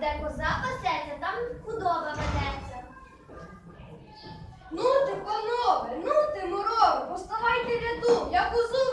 де коза пасеться, там худоба ведеться. Ну ти, панове, ну ти, морови, поставайте ряду, я козу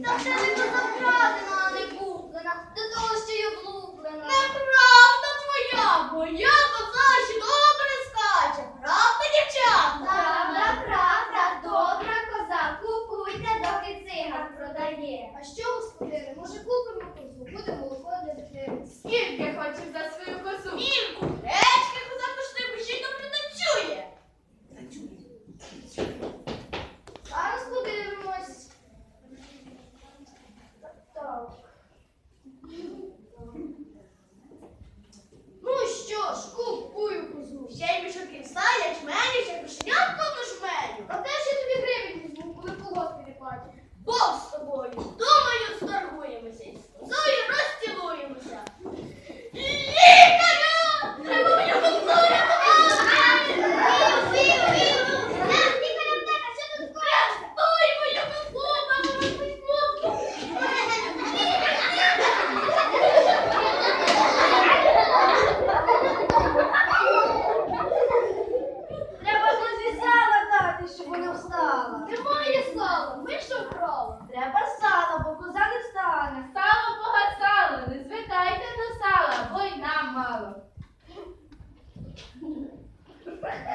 Та це не то закрадена, а не куплена, до того, що я влюблена. Неправда твоя, бо я pode.